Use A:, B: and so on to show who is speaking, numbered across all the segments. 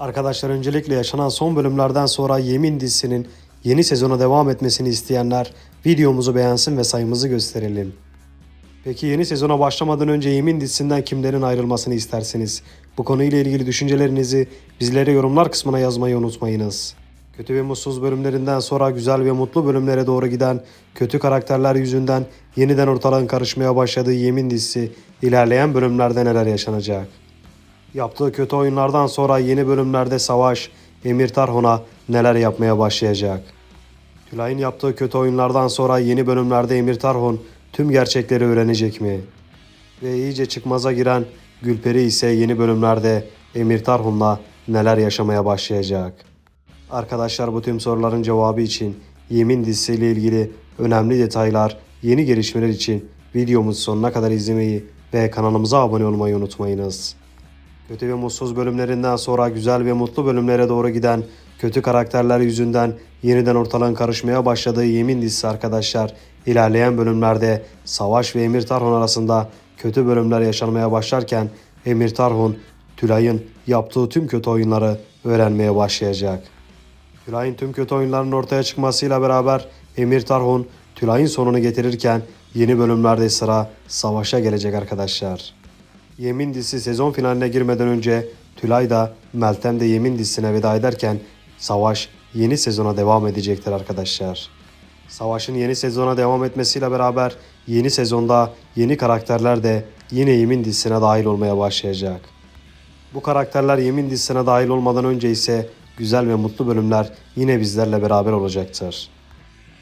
A: Arkadaşlar öncelikle yaşanan son bölümlerden sonra Yemin dizisinin yeni sezona devam etmesini isteyenler videomuzu beğensin ve sayımızı gösterelim. Peki yeni sezona başlamadan önce Yemin dizisinden kimlerin ayrılmasını istersiniz? Bu konuyla ilgili düşüncelerinizi bizlere yorumlar kısmına yazmayı unutmayınız. Kötü ve mutsuz bölümlerinden sonra güzel ve mutlu bölümlere doğru giden kötü karakterler yüzünden yeniden ortalığın karışmaya başladığı Yemin dizisi ilerleyen bölümlerde neler yaşanacak? Yaptığı kötü oyunlardan sonra yeni bölümlerde Savaş, Emir Tarhun'a neler yapmaya başlayacak? Tülay'ın yaptığı kötü oyunlardan sonra yeni bölümlerde Emir Tarhun tüm gerçekleri öğrenecek mi? Ve iyice çıkmaza giren Gülperi ise yeni bölümlerde Emir Tarhun'la neler yaşamaya başlayacak? Arkadaşlar bu tüm soruların cevabı için Yemin dizisiyle ilgili önemli detaylar, yeni gelişmeler için videomuzu sonuna kadar izlemeyi ve kanalımıza abone olmayı unutmayınız. Kötü ve mutsuz bölümlerinden sonra güzel ve mutlu bölümlere doğru giden kötü karakterler yüzünden yeniden ortalığın karışmaya başladığı Yemin dizisi arkadaşlar ilerleyen bölümlerde Savaş ve Emir Tarhun arasında kötü bölümler yaşanmaya başlarken Emir Tarhun Tülay'ın yaptığı tüm kötü oyunları öğrenmeye başlayacak. Tülay'ın tüm kötü oyunlarının ortaya çıkmasıyla beraber Emir Tarhun Tülay'ın sonunu getirirken yeni bölümlerde sıra Savaş'a gelecek arkadaşlar. Yemin dizisi sezon finaline girmeden önce Tülay da Meltem de Yemin dizisine veda ederken Savaş yeni sezona devam edecektir arkadaşlar. Savaş'ın yeni sezona devam etmesiyle beraber yeni sezonda yeni karakterler de yine Yemin dizisine dahil olmaya başlayacak. Bu karakterler Yemin dizisine dahil olmadan önce ise güzel ve mutlu bölümler yine bizlerle beraber olacaktır.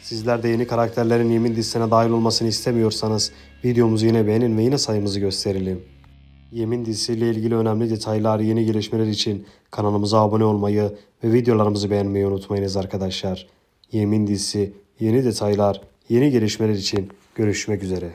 A: Sizler de yeni karakterlerin Yemin dizisine dahil olmasını istemiyorsanız videomuzu yine beğenin ve yine sayımızı gösterelim. Yemin dizisiyle ilgili önemli detaylar, yeni gelişmeler için kanalımıza abone olmayı ve videolarımızı beğenmeyi unutmayınız arkadaşlar. Yemin dizisi, yeni detaylar, yeni gelişmeler için görüşmek üzere.